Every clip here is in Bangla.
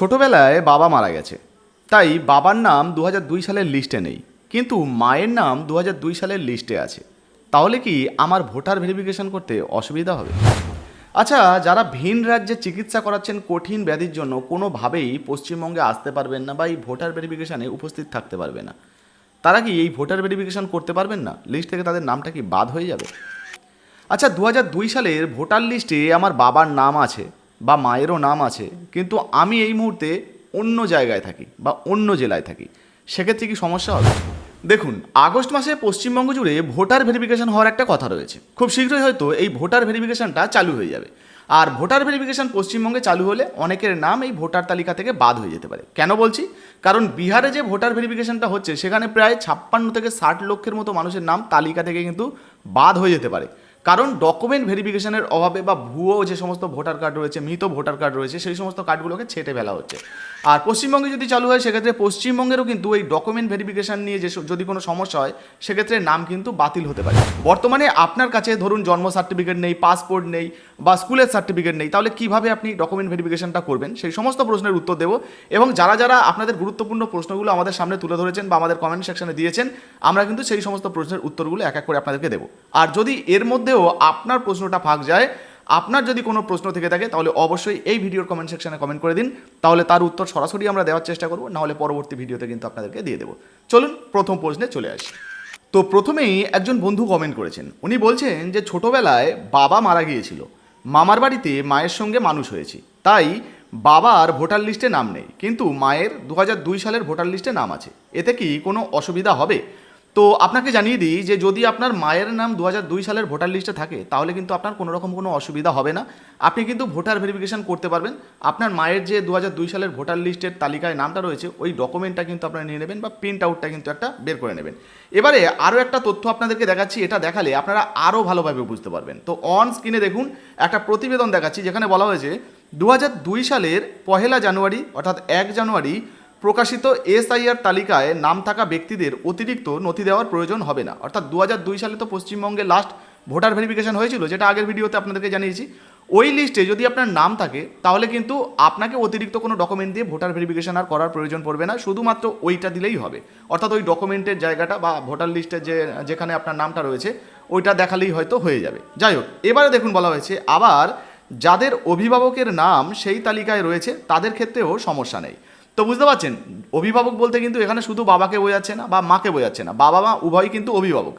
ছোটবেলায় বাবা মারা গেছে। তাই বাবার নাম দু দুই সালের লিস্টে নেই। কিন্তু মায়ের নাম দু দুই সালের লিস্টে আছে। তাহলে কি আমার ভোটার ভেরিফিকেশন করতে অসুবিধা হবে? আচ্ছা যারা ভিন রাজ্যে চিকিৎসা করাচ্ছেন কঠিন ব্যাধির জন্য কোনোভাবেই পশ্চিমবঙ্গে আসতে পারবেন না বা এই ভোটার ভেরিফিকেশানে উপস্থিত থাকতে পারবে না। তারা কি এই ভোটার ভেরিফিকেশন করতে পারবেন না? লিস্ট থেকে তাদের নামটা কি বাদ হয়ে যাবে? আচ্ছা দু সালের ভোটার লিস্টে আমার বাবার নাম আছে। বা মায়েরও নাম আছে, কিন্তু আমি এই মুহূর্তে অন্য জায়গায় থাকি বা অন্য জেলায় থাকি, সেক্ষেত্রে কি সমস্যা হবে? দেখুন, আগস্ট মাসে পশ্চিমবঙ্গ জুড়ে ভোটার ভেরিফিকেশন হওয়ার একটা কথা রয়েছে। খুব শীঘ্রই হয়তো এই ভোটার ভেরিফিকেশনটা চালু হয়ে যাবে। আর ভোটার ভেরিফিকেশন পশ্চিমবঙ্গে চালু হলে অনেকের নাম এই ভোটার তালিকা থেকে বাদ হয়ে যেতে পারে। কেন বলছি? কারণ বিহারে যে ভোটার ভেরিফিকেশনটা হচ্ছে, সেখানে প্রায় ছাপ্পান্ন থেকে ষাট লক্ষের মতো মানুষের নাম তালিকা থেকে কিন্তু বাদ হয়ে যেতে পারে। কারণ ডকুমেন্ট ভেরিফিকেশনের অভাবে বা ভুয়ো যে সমস্ত ভোটার কার্ড রয়েছে, মৃত ভোটার কার্ড রয়েছে, সেই সমস্ত কার্ডগুলোকে ছেটে ফেলা হচ্ছে। আর পশ্চিমবঙ্গে যদি চালু হয়, সেক্ষেত্রে পশ্চিমবঙ্গেরও কিন্তু এই ডকুমেন্ট ভেরিফিকেশন নিয়ে যে যদি কোনো সমস্যা হয়, সেক্ষেত্রে নাম কিন্তু বাতিল হতে পারে। বর্তমানে আপনার কাছে ধরুন জন্ম সার্টিফিকেট নেই পাসপোর্ট নেই বা স্কুলের সার্টিফিকেট নেই, তাহলে কীভাবে আপনি ডকুমেন্ট ভেরিফিকেশনটা করবেন? সেই সমস্ত প্রশ্নের উত্তর দেবো এবং যারা যারা আপনাদের গুরুত্বপূর্ণ প্রশ্নগুলো আমাদের সামনে তুলে ধরেছেন বা আমাদের কমেন্ট সেকশনে দিয়েছেন, আমরা কিন্তু সেই সমস্ত প্রশ্নের উত্তরগুলো এক এক করে আপনাদেরকে দেবো। আর যদি এর মধ্যেও আপনার প্রশ্নটা ফাঁক যায় আপনার যদি কোনো প্রশ্ন থেকে থাকে, তাহলে অবশ্যই এই ভিডিওর কমেন্ট সেকশানে কমেন্ট করে দিন। তাহলে তার উত্তর সরাসরি আমরা দেওয়ার চেষ্টা করব নাহলে পরবর্তী ভিডিওতে কিন্তু আপনাদেরকে দিয়ে দেবো। চলুন, প্রথম প্রশ্নে চলে আসি। তো প্রথমেই একজন বন্ধু কমেন্ট করেছেন। উনি বলছেন যে, ছোটবেলায় বাবা মারা গিয়েছিল। মামার বাড়িতে মায়ের সঙ্গে মানুষ হয়েছি। তাই বাবার ভোটার লিস্টে নাম নেই। কিন্তু মায়ের দু হাজার দুই সালের ভোটার লিস্টে নাম আছে। এতে কি কোনো অসুবিধা হবে? তো আপনাকে জানিয়ে দিই যে যদি আপনার মায়ের নাম দু দুই সালের ভোটার লিস্টে থাকে, তাহলে কিন্তু আপনার কোনো রকম কোনো অসুবিধা হবে না। আপনি কিন্তু ভোটার ভেরিফিকেশন করতে পারবেন। আপনার মায়ের যে দু দুই সালের ভোটার লিস্টের তালিকায় নামটা রয়েছে, ওই ডকুমেন্টটা কিন্তু আপনারা নিয়ে নেবেন বা প্রিন্ট আউটটা কিন্তু একটা বের করে নেবেন। এবারে আরও একটা তথ্য আপনাদেরকে দেখাচ্ছি, এটা দেখালে আপনারা আরও ভালোভাবে বুঝতে পারবেন। তো অন স্ক্রিনে দেখুন, একটা প্রতিবেদন দেখাচ্ছি, যেখানে বলা হয়েছে দু হাজার দুই সালের পহেলা জানুয়ারি, অর্থাৎ এক জানুয়ারি প্রকাশিত এসআইআর তালিকায় নাম থাকা ব্যক্তিদের অতিরিক্ত নথি দেওয়ার প্রয়োজন হবে না। অর্থাৎ দু হাজার দুই সালে তো পশ্চিমবঙ্গে লাস্ট ভোটার ভেরিফিকেশন হয়েছিল, যেটা আগের ভিডিওতে আপনাদেরকে জানিয়েছি। ওই লিস্টে যদি আপনার নাম থাকে, তাহলে কিন্তু আপনাকে অতিরিক্ত কোনো ডকুমেন্ট দিয়ে ভোটার ভেরিফিকেশন আর করার প্রয়োজন পড়বে না, শুধুমাত্র ওইটা দিলেই হবে। অর্থাৎ ওই ডকুমেন্টের জায়গাটা বা ভোটার লিস্টের যে, যেখানে আপনার নামটা রয়েছে, ওইটা দেখালেই হয়তো হয়ে যাবে। যাই হোক, এবারে দেখুন বলা হয়েছে, আবার যাদের অভিভাবকের নাম সেই তালিকায় রয়েছে, তাদের ক্ষেত্রেও সমস্যা নেই। তো বুঝতে পারছেন? অভিভাবক বলতে কিন্তু এখানে শুধু বাবাকে বোঝাচ্ছে না বা মাকে বোঝাচ্ছে না। বাবা মা উভয়ই কিন্তু অভিভাবক।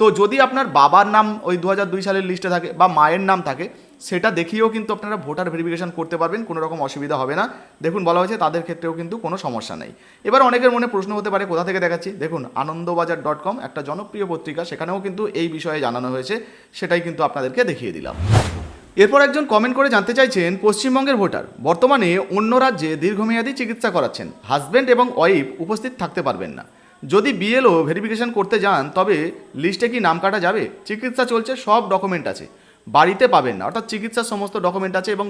তো যদি আপনার বাবার নাম ওই দু হাজার দুই সালের লিস্টে থাকে বা মায়ের নাম থাকে, সেটা দেখিয়েও কিন্তু আপনারা ভোটার ভেরিফিকেশন করতে পারবেন, কোনো রকম অসুবিধা হবে না। দেখুন, বলা হয়েছে তাদের ক্ষেত্রেও কিন্তু কোনো সমস্যা নেই। এবার অনেকের মনে প্রশ্ন হতে পারে, কোথা থেকে দেখাচ্ছি? দেখুন আনন্দবাজার ডট কম একটা জনপ্রিয় পত্রিকা, সেখানেও কিন্তু এই বিষয়ে জানানো হয়েছে, সেটাই কিন্তু আপনাদেরকে দেখিয়ে দিলাম। এরপর একজন কমেন্ট করে জানতে চাইছেন, পশ্চিমবঙ্গের ভোটার, বর্তমানে অন্য রাজ্যে দীর্ঘমেয়াদী চিকিৎসা করাচ্ছেন হাজব্যান্ড এবং ওয়াইফ উপস্থিত থাকতে পারবেন না। যদি বিএলও ভেরিফিকেশন করতে যান, তবে লিস্টে কি নাম কাটা যাবে? চিকিৎসা চলছে, সব ডকুমেন্ট আছে। বাড়িতে পাবেন না, অর্থাৎ চিকিৎসার সমস্ত ডকুমেন্ট আছে এবং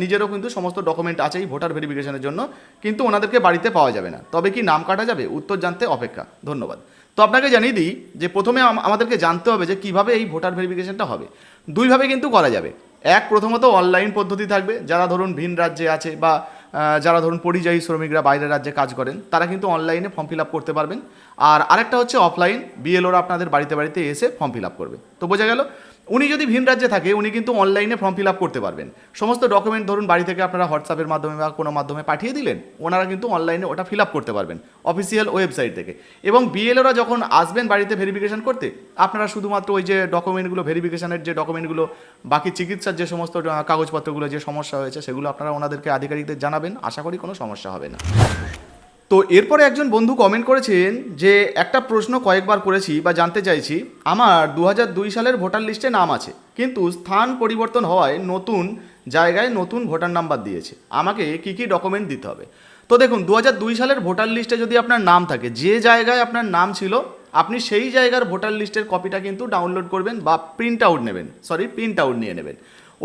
নিজেরও কিন্তু সমস্ত ডকুমেন্ট আছে এই ভোটার ভেরিফিকেশনের জন্য, কিন্তু ওনাদেরকে বাড়িতে পাওয়া যাবে না। তবে কি নাম কাটা যাবে? উত্তর জানতে অপেক্ষা। ধন্যবাদ। তো আপনাকে জানিয়ে দিই যে প্রথমে আমাদেরকে জানতে হবে যে কীভাবে এই ভোটার ভেরিফিকেশনটা হবে। দুইভাবে কিন্তু করা যাবে। এক প্রথমত অনলাইন পদ্ধতি থাকবে। যারা ধরুন ভিন রাজ্যে আছে বা যারা ধরুন পরিযায়ী শ্রমিকরা বাইরের রাজ্যে কাজ করেন, তারা কিন্তু অনলাইনে ফর্ম ফিল আপ করতে পারবেন। আর আরেকটা হচ্ছে অফলাইন বিএলওরা আপনাদের বাড়িতে বাড়িতে এসে ফর্ম ফিল আপ করবে। তো বোঝা গেল? উনি যদি ভিন রাজ্যে থাকে, উনি কিন্তু অনলাইনে ফর্ম ফিল আপ করতে পারবেন। সমস্ত ডকুমেন্ট ধরুন, বাড়ি থেকে আপনারা হোয়াটসঅ্যাপের মাধ্যমে বা কোনো মাধ্যমে পাঠিয়ে দিলেন, ওনারা কিন্তু অনলাইনে ওটা ফিল আপ করতে পারবেন অফিসিয়াল ওয়েবসাইট থেকে। এবং বিএলওরা যখন আসবেন বাড়িতে ভেরিফিকেশন করতে, আপনারা শুধুমাত্র ওই যে ডকুমেন্টগুলো ভেরিফিকেশনের যে ডকুমেন্টগুলো বাকি চিকিৎসার যে সমস্ত কাগজপত্রগুলো, যে সমস্যা হয়েছে, সেগুলো আপনারা ওনাদেরকে আধিকারিকদের জানাবেন, আশা করি কোনো সমস্যা হবে না। তো এরপরে একজন বন্ধু কমেন্ট করেছেন যে, একটা প্রশ্ন কয়েকবার করেছি বা জানতে চাইছি। আমার দু হাজার দুই সালের ভোটার লিস্টে নাম আছে, কিন্তু স্থান পরিবর্তন হওয়ায় নতুন জায়গায় নতুন ভোটার নাম্বার দিয়েছে। আমাকে কি কি ডকুমেন্ট দিতে হবে? তো দেখুন দু হাজার দুই সালের ভোটার লিস্টে যদি আপনার নাম থাকে, যে জায়গায় আপনার নাম ছিল, আপনি সেই জায়গার ভোটার লিস্টের কপিটা কিন্তু ডাউনলোড করবেন বা প্রিন্ট আউট নেবেন। সরি প্রিন্ট আউট নিয়ে নেবেন।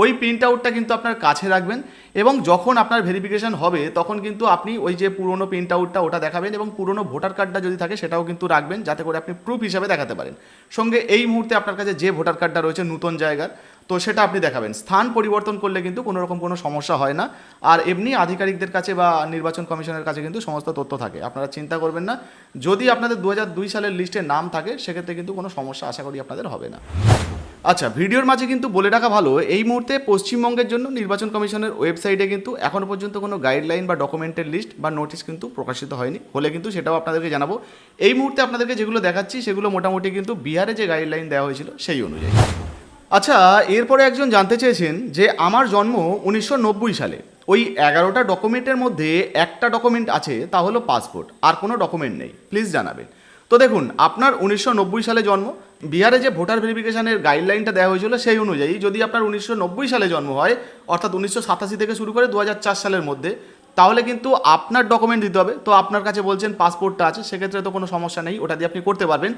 ওই প্রিন্ট আউটটা কিন্তু আপনার কাছে রাখবেন এবং যখন আপনার ভেরিফিকেশন হবে, তখন কিন্তু আপনি ওই যে পুরনো প্রিন্ট আউটটা ওটা দেখাবেন এবং পুরনো ভোটার কার্ডটা যদি থাকে, সেটাও কিন্তু রাখবেন যাতে করে আপনি প্রুফ হিসাবে দেখাতে পারেন। সঙ্গে এই মুহূর্তে আপনার কাছে যে ভোটার কার্ডটা রয়েছে নতুন জায়গার, তো সেটা আপনি দেখাবেন। স্থান পরিবর্তন করলে কিন্তু কোনো রকম কোনো সমস্যা হয় না। আর এমনি আধিকারিকদের কাছে বা নির্বাচন কমিশনের কাছে কিন্তু সমস্ত তথ্য থাকে। আপনারা চিন্তা করবেন না। যদি আপনাদের দু সালের লিস্টে নাম থাকে, সেক্ষেত্রে কিন্তু কোনো সমস্যা আশা করি আপনাদের হবে না। আচ্ছা ভিডিওর মাঝে কিন্তু বলে রাখা ভালো, এই মুহূর্তে পশ্চিমবঙ্গের জন্য নির্বাচন কমিশনের ওয়েবসাইটে কিন্তু এখনও পর্যন্ত কোনো গাইডলাইন বা ডকুমেন্টের লিস্ট বা নোটিশ কিন্তু প্রকাশিত হয়নি। হলে কিন্তু সেটাও আপনাদেরকে জানাব। এই মুহূর্তে আপনাদেরকে যেগুলো দেখাচ্ছি, সেগুলো মোটামুটি কিন্তু বিহারে যে গাইডলাইন দেওয়া হয়েছিল সেই অনুযায়ী। আচ্ছা এরপরে একজন জানতে চেয়েছেন যে আমার জন্ম উনিশশো নব্বই সালে। ওই এগারোটা ডকুমেন্টের মধ্যে একটা ডকুমেন্ট আছে, তা হলো পাসপোর্ট, আর কোনো ডকুমেন্ট নেই। প্লিজ জানাবেন। তো দেখুন, আপনার উনিশশো নব্বই সালে জন্ম বিহারে যে ভোটার ভেরিফিকেশনের গাইডলাইনটা দেওয়া হয়েছিল সেই অনুযায়ী যদি আপনার উনিশশো নব্বই সালে জন্ম হয়, অর্থাৎ উনিশশো সাতাশি থেকে শুরু করে দু হাজার চার সালের মধ্যে তাহলে কিন্তু আপনার ডকুমেন্ট দিতে হবে। তো আপনার কাছে বলছেন পাসপোর্টটা আছে, সেক্ষেত্রে তো কোনো সমস্যা নেই, ওটা দিয়ে আপনি করতে পারবেন।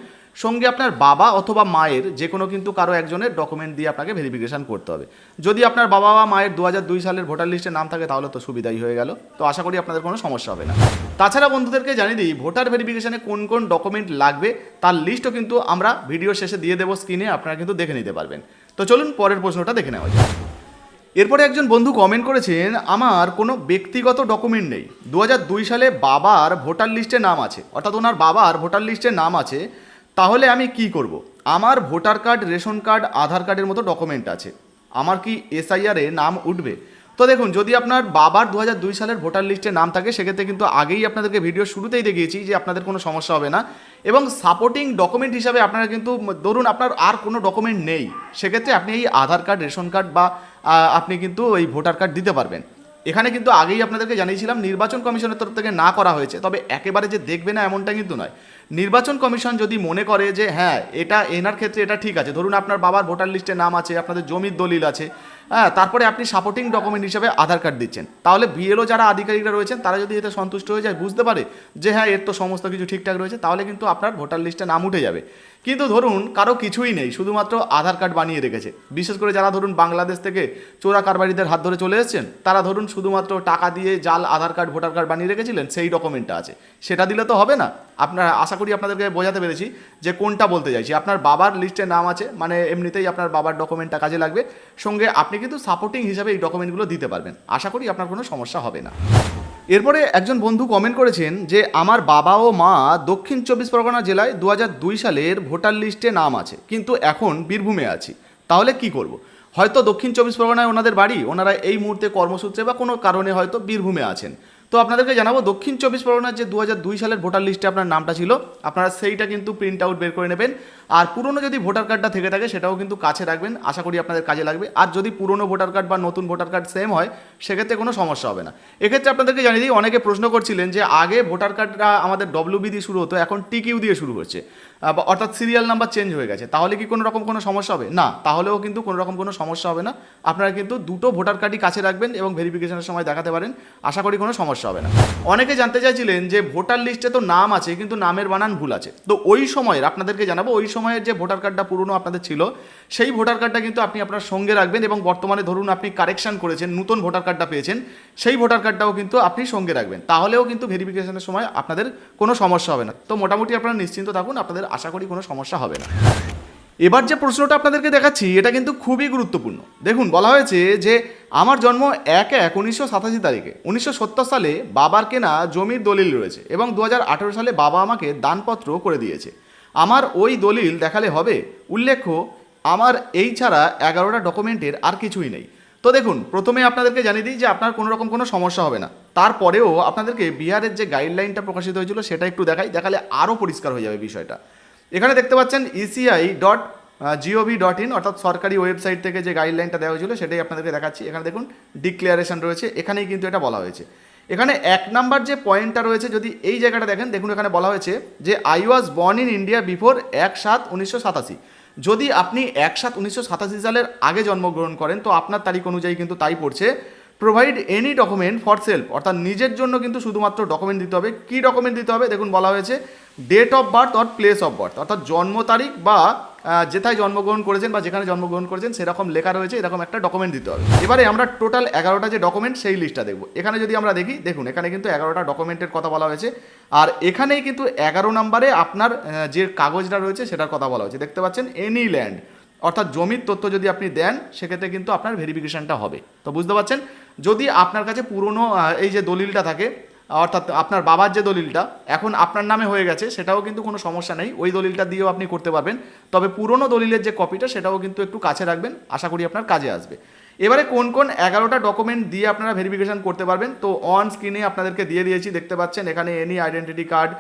সঙ্গে আপনার বাবা অথবা মায়ের যে কোনো কিন্তু কারও একজনের ডকুমেন্ট দিয়ে আপনাকে ভেরিফিকেশান করতে হবে। যদি আপনার বাবা বা মায়ের দু সালের ভোটার লিস্টে নাম থাকে, তাহলে তো সুবিধাই হয়ে গেল। তো আশা করি আপনাদের কোনো সমস্যা হবে না। তাছাড়া বন্ধুদেরকে জানিয়ে দিই, ভোটার ভেরিফিকেশানে কোন কোন ডকুমেন্ট লাগবে, তার লিস্টও কিন্তু আমরা ভিডিও শেষে দিয়ে দেবো স্ক্রিনে আপনারা কিন্তু দেখে নিতে পারবেন। তো চলুন পরের প্রশ্নটা দেখে নেওয়া যাক। এরপরে একজন বন্ধু কমেন্ট করেছেন, আমার কোনো ব্যক্তিগত ডকুমেন্ট নেই। দু দুই সালে বাবার ভোটার লিস্টে নাম আছে। অর্থাৎ ওনার বাবার ভোটার লিস্টে নাম আছে। তাহলে আমি কি করব। আমার voter card, ration card, Aadhaar কার্ডের মতো ডকুমেন্ট আছে। আমার কি এসআইআরে নাম উঠবে? তো দেখুন, যদি আপনার বাবার দু হাজার দুই সালের ভোটার লিস্টে নাম থাকে, সেক্ষেত্রে কিন্তু আগেই আপনাদেরকে ভিডিও শুরুতেই দেখিয়েছি যে আপনাদের কোনো সমস্যা হবে না। এবং সাপোর্টিং ডকুমেন্ট হিসাবে আপনারা কিন্তু ধরুন, আপনার আর কোনো ডকুমেন্ট নেই, সেক্ষেত্রে আপনি এই আধার কার্ড, রেশন কার্ড বা আপনি কিন্তু ওই ভোটার কার্ড দিতে পারবেন। এখানে কিন্তু আগেই আপনাদেরকে জানিয়েছিলাম, নির্বাচন কমিশনের তরফ থেকে না করা হয়েছে, তবে একেবারে যে দেখবে না এমনটা কিন্তু নয়। নির্বাচন কমিশন যদি মনে করে যে হ্যাঁ এটা এনার ক্ষেত্রে এটা ঠিক আছে, ধরুন আপনার বাবার ভোটার লিস্টে নাম আছে, আপনাদের জমির দলিল আছে হ্যাঁ তারপরে আপনি সাপোর্টিং ডকুমেন্ট হিসেবে আধার কার্ড দিচ্ছেন। তাহলে বিএলও যারা আধিকারিকরা রয়েছেন, তারা যদি এতে সন্তুষ্ট হয়ে যায়, বুঝতে পারে যে হ্যাঁ এর তো সমস্ত কিছু ঠিকঠাক রয়েছে, তাহলে কিন্তু আপনার ভোটার লিস্টে নাম উঠে যাবে। কিন্তু ধরুন, কারও কিছুই নেই, শুধুমাত্র আধার কার্ড বানিয়ে রেখেছে। বিশেষ করে যারা ধরুন বাংলাদেশ থেকে চোরা কারবারিদের হাত ধরে চলে এসেছেন, তারা ধরুন শুধুমাত্র টাকা দিয়ে জাল, আধার কার্ড ভোটার কার্ড বানিয়ে রেখেছিলেন, সেই ডকুমেন্টটা আছে। সেটা দিলে তো হবে না। আপনারা আশা করি আপনাদেরকে বোঝাতে পেরেছি যে কোনটা বলতে চাইছি। আপনার বাবার লিস্টে নাম আছে মানে এমনিতেই আপনার বাবার ডকুমেন্টটা কাজে লাগবে। সঙ্গে আপনি কিন্তু সাপোর্টিং হিসাবে এই ডকুমেন্টগুলো দিতে পারবেন। আশা করি আপনার কোনো সমস্যা হবে না। এরপরে একজন বন্ধু কমেন্ট করেছেন যে, আমার বাবা ও মা দক্ষিণ চব্বিশ পরগনা জেলায় দু দুই সালের ভোটার লিস্টে নাম আছে, কিন্তু এখন বীরভূমে আছি। তাহলে কি করব। হয়তো দক্ষিণ চব্বিশ পরগনায় ওনাদের বাড়ি, ওনারা এই মুহূর্তে কর্মসূত্রে বা কোনো কারণে হয়তো বীরভূমে আছেন। তো আপনাদেরকে জানাব, দক্ষিণ চব্বিশ পরগনার যে দু সালের ভোটার লিস্টে আপনার নামটা ছিল, আপনারা সেইটা কিন্তু প্রিন্ট আউট বের করে নেবেন। আর পুরনো যদি ভোটার কার্ডটা থেকে থাকে, সেটাও কিন্তু কাছে রাখবেন। আশা করি আপনাদের কাজে লাগবে। আর যদি পুরনো ভোটার কার্ড বা নতুন ভোটার কার্ড সেম হয়, সেক্ষেত্রে কোনো সমস্যা হবে না। এক্ষেত্রে আপনাদেরকে জানিয়ে দিই, অনেকে প্রশ্ন করছিলেন যে, আগে ভোটার কার্ডটা আমাদের ডব্লিউবি দিয়ে শুরু হতো, এখন টিকিউ দিয়ে শুরু হচ্ছে। অর্থাৎ সিরিয়াল নাম্বার চেঞ্জ হয়ে গেছে। তাহলে কি কোনো রকম কোনো সমস্যা হবে? না, তাহলেও কিন্তু কোনো রকম কোনো সমস্যা হবে না। আপনারা কিন্তু দুটো ভোটার কার্ডই কাছে রাখবেন এবং ভেরিফিকেশনের সময় দেখাতে পারেন। আশা করি কোনো সমস্যা হবে না। অনেকে জানতে চাইছিলেন যে ভোটার লিস্টে তো নাম আছে, কিন্তু নামের বানান ভুল আছে। তো ওই সময়ের, আপনাদেরকে জানাব, ওই সময়ের যে ভোটার কার্ডটা পুরনো আপনাদের ছিল, সেই ভোটার কার্ডটা কিন্তু আপনি আপনার সঙ্গে রাখবেন এবং বর্তমানে ধরুন আপনি কারেকশন করেছেন, নতুন ভোটার কার্ডটা পেয়েছেন, সেই ভোটার কার্ডটাও কিন্তু আপনি সঙ্গে রাখবেন। তাহলেও কিন্তু ভেরিফিকেশনের সময় আপনাদের কোনো সমস্যা হবে না। তো মোটামুটি আপনারা নিশ্চিন্ত থাকুন, আপনাদের আশা করি কোনো সমস্যা হবে না। এবার যে প্রশ্নটা আপনাদেরকে দেখাচ্ছি, এটা কিন্তু খুবই গুরুত্বপূর্ণ। দেখুন, বলা হয়েছে যে আমার জন্ম এক এক উনিশশো সাতাশি তারিখে। উনিশশো সত্তর সালে বাবার কেনা জমির দলিল রয়েছে এবং দু সালে বাবা আমাকে দানপত্র করে দিয়েছে। আমার ওই দলিল দেখালে হবে? উল্লেখ্য, আমার এই ছাড়া এগারোটা ডকুমেন্টের আর কিছুই নেই। তো দেখুন, প্রথমে আপনাদেরকে জানিয়ে দিই যে আপনার কোনো রকম কোনো সমস্যা হবে না। তারপরেও আপনাদেরকে বিহারের যে গাইডলাইনটা প্রকাশিত হয়েছিল, সেটা একটু দেখাই। দেখালে আরও পরিষ্কার হয়ে যাবে বিষয়টা। এখানে দেখতে পাচ্ছেন ECI dot GOV dot in অর্থাৎ সরকারি ওয়েবসাইট থেকে যে গাইডলাইনটা দেওয়া হয়েছিল সেটাই আপনাদেরকে দেখাচ্ছি। এখানে দেখুন ডিক্লারেশন রয়েছে, এখানেই কিন্তু এটা বলা হয়েছে। এখানে এক নাম্বার যে পয়েন্টটা রয়েছে, যদি এই জায়গাটা দেখেন, দেখুন এখানে বলা হয়েছে যে I was born in India before এক সাত উনিশশো সাতাশি। যদি আপনি এক সাত উনিশশো সাতাশি সালের আগে জন্মগ্রহণ করেন, তো আপনার তারিখ অনুযায়ী কিন্তু তাই পড়ছে। Provide any document for self অর্থাৎ নিজের জন্য কিন্তু শুধুমাত্র ডকুমেন্ট দিতে হবে। কী ডকুমেন্ট দিতে হবে? দেখুন বলা হয়েছে date of birth or place of birth অর্থাৎ জন্ম তারিখ বা যেথায় জন্মগ্রহণ করেছেন বা যেখানে জন্মগ্রহণ করেছেন, সেরকম লেখা রয়েছে, এরকম একটা ডকুমেন্ট দিতে হবে। এবারে আমরা টোটাল এগারোটা যে ডকুমেন্ট সেই লিস্টটা দেখব। এখানে যদি আমরা দেখি, দেখুন, এখানে কিন্তু এগারোটা ডকুমেন্টের কথা বলা হয়েছে। আর এখানেই কিন্তু এগারো নম্বরে আপনার যে কাগজটা রয়েছে, সেটার কথা বলা হয়েছে। দেখতে পাচ্ছেন এনি ল্যান্ড অর্থাৎ জমির তথ্য যদি আপনি দেন, সেক্ষেত্রে কিন্তু আপনার ভেরিফিকেশনটা হবে। তো বুঝতে পারছেন? যদি আপনার কাছে পুরনো এই যে দলিলটা থাকে অর্থাৎ আপনার বাবার যে দলিলটা, এখন আপনার নামে হয়ে গেছে, সেটাও কিন্তু কোনো সমস্যা নেই। ওই দলিলটা দিয়েও আপনি করতে পারবেন। তবে পুরনো দলিলের যে কপিটা সেটাও কিন্তু একটু কাছে রাখবেন। আশা করি আপনার কাজে আসবে। এবারে কোন কোন এগারোটা ডকুমেন্ট দিয়ে আপনারা ভেরিফিকেশন করতে পারবেন? তো অন স্ক্রিনে আপনাদেরকে দিয়ে দিয়েছি, দেখতে পাচ্ছেন, এখানে এনি আইডেন্টিটি কার্ড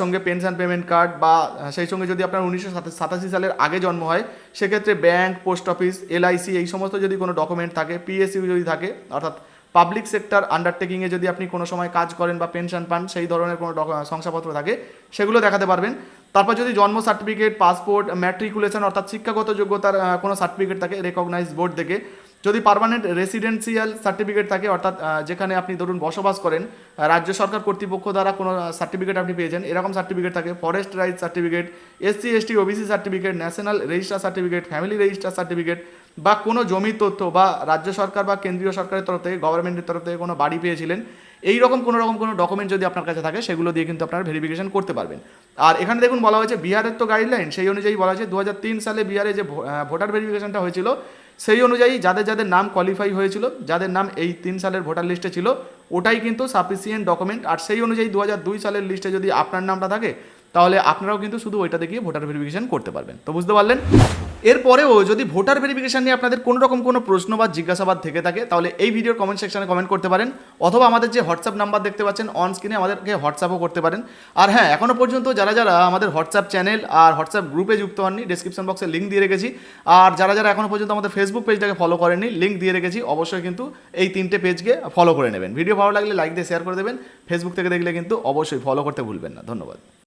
সঙ্গে পেনশন পেমেন্ট কার্ড বা সেই সঙ্গে যদি আপনার উনিশশো সাতাশি সালের আগে জন্ম হয়, সেক্ষেত্রে ব্যাংক পোস্ট অফিস এলআইসি এই সমস্ত যদি কোনো ডকুমেন্ট থাকে পিএসইউ যদি থাকে, অর্থাৎ পাবলিক সেক্টর আন্ডারটেকিংয়ে যদি আপনি কোনো সময় কাজ করেন বা পেনশন পান, সেই ধরনের কোনো শংসাপত্র থাকে, সেগুলো দেখাতে পারবেন। তারপর যদি জন্ম সার্টিফিকেট পাসপোর্ট ম্যাট্রিকুলেশন অর্থাৎ শিক্ষাগত যোগ্যতার কোনো সার্টিফিকেট থাকে রেকগনাইজ বোর্ড থেকে। যদি পারমানেন্ট রেসিডেন্সিয়াল সার্টিফিকেট থাকে, অর্থাৎ যেখানে আপনি ধরুন বসবাস করেন, রাজ্য সরকার কর্তৃপক্ষ দ্বারা কোনো সার্টিফিকেট আপনি পেয়েছেন, এরকম সার্টিফিকেট থাকে forest right certificate SC ST OBC certificate national register certificate family register certificate বা কোনো জমির তথ্য বা রাজ্য সরকার বা কেন্দ্রীয় সরকারের তরফ থেকে গভর্নমেন্টের তরফ থেকে কোনো বাড়ি পেয়েছিলেন এই রকম কোনো রকম কোনো ডকুমেন্ট যদি আপনার কাছে থাকে, সেগুলো দিয়ে কিন্তু আপনারা ভেরিফিকেশন করতে পারবেন। আর এখানে দেখুন বলা হয়েছে, বিহারের তো গাইডলাইন সেই অনুযায়ী বলা হয়েছে দু হাজার তিন সালে বিহারে যে ভোটার ভেরিফিকেশনটা হয়েছিল, সেই অনুযায়ী যাদের যাদের নাম কোয়ালিফাই হয়েছিল, যাদের নাম এই তিন সালের ভোটার লিস্টে ছিল, ওটাই কিন্তু সাফিসিয়েন্ট ডকুমেন্ট আর সেই অনুযায়ী দু হাজার দুই সালের লিস্টে যদি আপনার নামটা থাকে, তাহলে আপনারাও কিন্তু শুধু ওইটা দেখিয়ে ভোটার ভেরিফিকেশন করতে পারবেন। তো বুঝতে পারলেন? এরপরেও যদি ভোটার ভেরিফিকেশন নিয়ে আপনাদের কোনো রকম কোনো প্রশ্ন বা জিজ্ঞাসাবাদ থেকে থাকে, তাহলে এই ভিডিওর কমেন্ট সেকশানে কমেন্ট করতে পারেন, অথবা আমাদের যে হোয়াটসঅ্যাপ নাম্বার দেখতে পাচ্ছেন অন স্ক্রিনে আমাদেরকে হোয়াটসঅ্যাপও করতে পারেন। আর হ্যাঁ এখনও পর্যন্ত যারা যারা আমাদের হোয়াটসঅ্যাপ চ্যানেল আর হোয়াটসঅ্যাপ গ্রুপে যুক্ত হননি ডিসক্রিপশন বক্সে লিঙ্ক দিয়ে রেখেছি। আর যারা যারা এখনও পর্যন্ত আমাদের ফেসবুক পেজটাকে ফলো করেননি লিঙ্ক দিয়ে রেখেছি, অবশ্যই কিন্তু এই তিনটে পেজকে ফলো করে নেবেন। ভিডিও ভালো লাগলে লাইক দিয়ে শেয়ার করে দেবেন। ফেসবুক থেকে দেখলে কিন্তু অবশ্যই ফলো করতে ভুলবেন না। ধন্যবাদ।